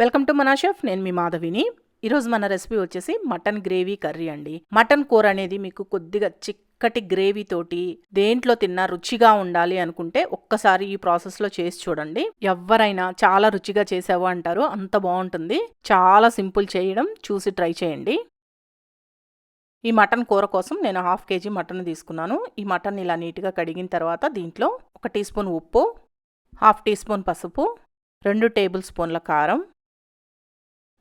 Welcome to మనా chef నేను మీ మాధవిని. ఈరోజు మన రెసిపీ వచ్చేసి మటన్ గ్రేవీ కర్రీ అండి. మటన్ కూర అనేది మీకు కొద్దిగా చిక్కటి గ్రేవీ తోటి దేంట్లో తిన్నా రుచిగా ఉండాలి అనుకుంటే ఒక్కసారి ఈ ప్రాసెస్లో చేసి చూడండి. ఎవరైనా చాలా రుచిగా చేసావు అంటారు అంత బాగుంటుంది. చాలా సింపుల్ చేయడం చూసి ట్రై చేయండి. ఈ మటన్ కూర కోసం నేను హాఫ్ కేజీ మటన్ తీసుకున్నాను. ఈ మటన్ ఇలా నీట్గా కడిగిన తర్వాత దీంట్లో ఒక టీ స్పూన్ ఉప్పు హాఫ్ టీ స్పూన్ పసుపు రెండు టేబుల్ స్పూన్ల కారం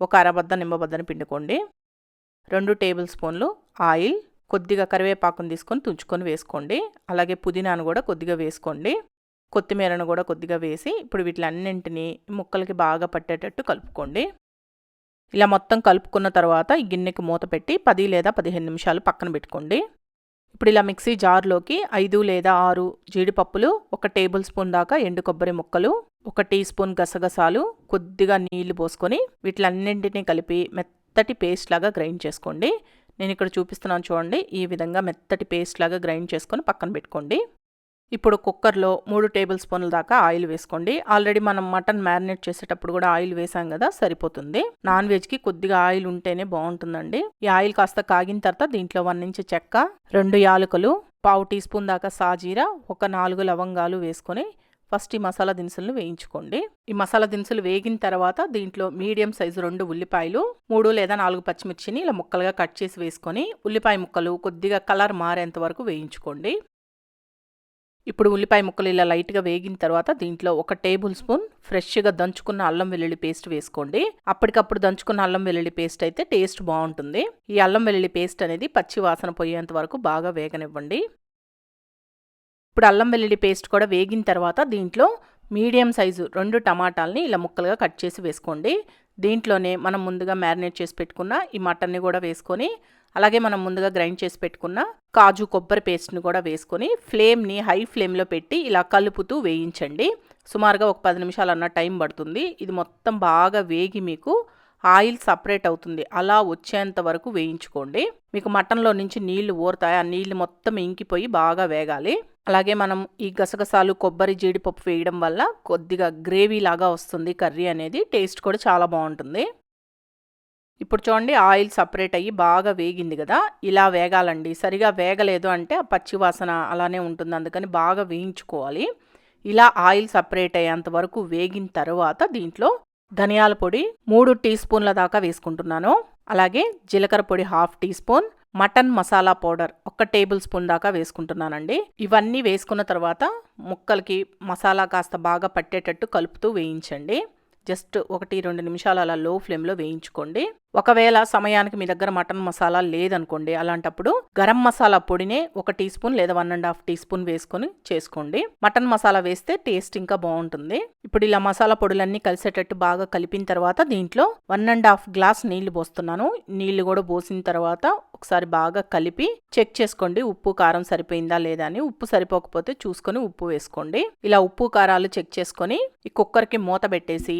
ఒక అరబద్ద నిమ్మబద్దని పిండుకోండి. రెండు టేబుల్ స్పూన్లు ఆయిల్ కొద్దిగా కరివేపాకును తీసుకొని తుంచుకొని వేసుకోండి. అలాగే పుదీనాను కూడా కొద్దిగా వేసుకోండి. కొత్తిమీరను కూడా కొద్దిగా వేసి ఇప్పుడు వీటిలన్నింటినీ ముక్కలకి బాగా పట్టేటట్టు కలుపుకోండి. ఇలా మొత్తం కలుపుకున్న తర్వాత ఈ గిన్నెకి మూత పెట్టి పది లేదా పదిహేను నిమిషాలు పక్కన పెట్టుకోండి. ఇప్పుడు ఇలా మిక్సీ జార్లోకి ఐదు లేదా ఆరు జీడిపప్పులు ఒక టేబుల్ స్పూన్ దాకా ఎండు కొబ్బరి ముక్కలు ఒక టీ స్పూన్ గసగసాలు కొద్దిగా నీళ్ళు పోసుకొని వీటిలన్నింటినీ కలిపి మెత్తటి పేస్ట్ లాగా గ్రైండ్ చేసుకోండి. నేను ఇక్కడ చూపిస్తున్నాను చూడండి ఈ విధంగా మెత్తటి పేస్ట్ లాగా గ్రైండ్ చేసుకొని పక్కన పెట్టుకోండి. ఇప్పుడు కుక్కర్లో మూడు టేబుల్ స్పూన్ల దాకా ఆయిల్ వేసుకోండి. ఆల్రెడీ మనం మటన్ మ్యారినేట్ చేసేటప్పుడు కూడా ఆయిల్ వేసాం కదా సరిపోతుంది. నాన్ వెజ్కి కొద్దిగా ఆయిల్ ఉంటేనే బాగుంటుందండి. ఈ ఆయిల్ కాస్త కాగిన తర్వాత దీంట్లో వన్ ఇంచ్ చెక్క రెండు యాలకులు పావు టీ స్పూన్ దాకా సాజీరా ఒక నాలుగు లవంగాలు వేసుకొని ఫస్ట్ ఈ మసాలా దినుసులను వేయించుకోండి. ఈ మసాలా దినుసులు వేగిన తర్వాత దీంట్లో మీడియం సైజు రెండు ఉల్లిపాయలు మూడు లేదా నాలుగు పచ్చిమిర్చిని ఇలా ముక్కలుగా కట్ చేసి వేసుకొని ఉల్లిపాయ ముక్కలు కొద్దిగా కలర్ మారేంత వరకు వేయించుకోండి. ఇప్పుడు ఉల్లిపాయ ముక్కలు ఇలా లైట్గా వేగిన తర్వాత దీంట్లో ఒక టేబుల్ స్పూన్ ఫ్రెష్గా దంచుకున్న అల్లం వెల్లుల్లి పేస్ట్ వేసుకోండి. అప్పటికప్పుడు దంచుకున్న అల్లం వెల్లుల్లి పేస్ట్ అయితే టేస్ట్ బాగుంటుంది. ఈ అల్లం వెల్లుల్లి పేస్ట్ అనేది పచ్చి వాసన పోయేంత వరకు బాగా వేగనివ్వండి. ఇప్పుడు అల్లం వెల్లుల్లి పేస్ట్ కూడా వేగిన తర్వాత దీంట్లో మీడియం సైజు రెండు టమాటాలని ఇలా ముక్కలుగా కట్ చేసి వేసుకోండి. దీంట్లోనే మనం ముందుగా మ్యారినేట్ చేసి పెట్టుకున్న ఈ మటన్ని కూడా వేసుకొని అలాగే మనం ముందుగా గ్రైండ్ చేసి పెట్టుకున్న కాజు కొబ్బరి పేస్ట్ని కూడా వేసుకొని ఫ్లేమ్ని హై ఫ్లేమ్లో పెట్టి ఇలా కలుపుతూ వేయించండి. సుమారుగా ఒక పది నిమిషాలు అన్న టైం పడుతుంది. ఇది మొత్తం బాగా వేగి మీకు ఆయిల్ సపరేట్ అవుతుంది. అలా వచ్చేంత వరకు వేయించుకోండి. మీకు మటన్లో నుంచి నీళ్ళు ఊరుతాయి. ఆ నీళ్ళు మొత్తం ఇంకిపోయి బాగా వేగాలి. అలాగే మనం ఈ గసగసాలు కొబ్బరి జీడిపప్పు వేయడం వల్ల కొద్దిగా గ్రేవీ లాగా వస్తుంది. కర్రీ అనేది టేస్ట్ కూడా చాలా బాగుంటుంది. ఇప్పుడు చూడండి ఆయిల్ సపరేట్ అయ్యి బాగా వేగింది కదా ఇలా వేగాలండి. సరిగా వేగలేదు అంటే ఆ పచ్చి వాసన అలానే ఉంటుంది అందుకని బాగా వేయించుకోవాలి. ఇలా ఆయిల్ సపరేట్ అయ్యేంత వరకు వేగిన తర్వాత దీంట్లో ధనియాల పొడి మూడు టీ స్పూన్ల దాకా వేసుకుంటున్నాను. అలాగే జీలకర్ర పొడి half teaspoon mutton masala powder ఒక టేబుల్ స్పూన్ దాకా వేసుకుంటున్నానండి. ఇవన్నీ వేసుకున్న తర్వాత ముక్కలకి మసాలా కాస్త బాగా పట్టేటట్టు కలుపుతూ వేయించండి. జస్ట్ ఒకటి రెండు నిమిషాలు అలా లో ఫ్లేమ్లో వేయించుకోండి. ఒకవేళ సమయానికి మీ దగ్గర మటన్ మసాలా లేదనుకోండి అలాంటప్పుడు గరం మసాలా పొడినే ఒక టీ స్పూన్ లేదా one and half teaspoon వేసుకొని చేసుకోండి. మటన్ మసాలా వేస్తే టేస్ట్ ఇంకా బాగుంటుంది. ఇప్పుడు ఇలా మసాలా పొడులన్నీ కలిసేటట్టు బాగా కలిపిన తర్వాత దీంట్లో వన్ అండ్ హాఫ్ గ్లాస్ నీళ్ళు పోస్తున్నాను. నీళ్ళు కూడా పోసిన తర్వాత ఒకసారి బాగా కలిపి చెక్ చేసుకోండి ఉప్పు కారం సరిపోయిందా లేదా అని. ఉప్పు సరిపోకపోతే చూసుకొని ఉప్పు వేసుకోండి. ఇలా ఉప్పు కారాలు చెక్ చేసుకొని ఈ కుక్కర్కి మూత పెట్టేసి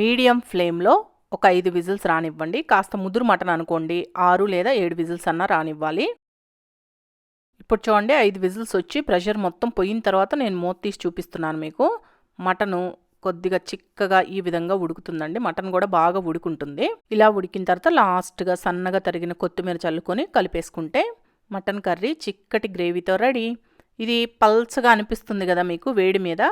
మీడియం ఫ్లేమ్లో ఒక ఐదు విజిల్స్ రానివ్వండి. కాస్త ముదురు మటన్ అనుకోండి. ఆరు లేదా ఏడు విజిల్స్ అన్నా రానివ్వాలి. ఇప్పుడు చూడండి ఐదు విజిల్స్ వచ్చి ప్రెషర్ మొత్తం పోయిన తర్వాత నేను మూత తీసి చూపిస్తున్నాను మీకు. మటను కొద్దిగా చిక్కగా ఈ విధంగా ఉడుకుతుందండి. మటన్ కూడా బాగా ఉడుకుంటుంది. ఇలా ఉడికిన తర్వాత లాస్ట్గా సన్నగా తరిగిన కొత్తిమీర చల్లుకొని కలిపేసుకుంటే మటన్ కర్రీ చిక్కటి గ్రేవీతో రెడీ. ఇది పల్చగా అనిపిస్తుంది కదా మీకు వేడి మీద.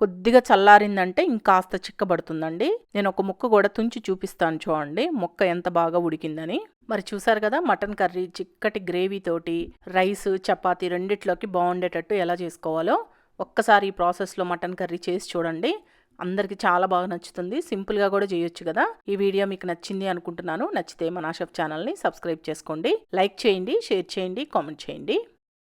కొద్దిగా చల్లారిందంటే ఇంకాస్త చిక్కబడుతుందండి. నేను ఒక ముక్క కూడా తుంచి చూపిస్తాను చూడండి ముక్క ఎంత బాగా ఉడికిందని. మరి చూసారు కదా మటన్ కర్రీ చిక్కటి గ్రేవీతోటి రైస్ చపాతీ రెండిట్లోకి బాగుండేటట్టు ఎలా చేసుకోవాలో. ఒక్కసారి ఈ ప్రాసెస్లో మటన్ కర్రీ చేసి చూడండి. అందరికీ చాలా బాగా నచ్చుతుంది. సింపుల్గా కూడా చేయొచ్చు కదా. ఈ వీడియో మీకు నచ్చింది అనుకుంటున్నాను. నచ్చితే మన షెఫ్ ఛానల్ని సబ్స్క్రైబ్ చేసుకోండి. లైక్ చేయండి షేర్ చేయండి కామెంట్ చేయండి.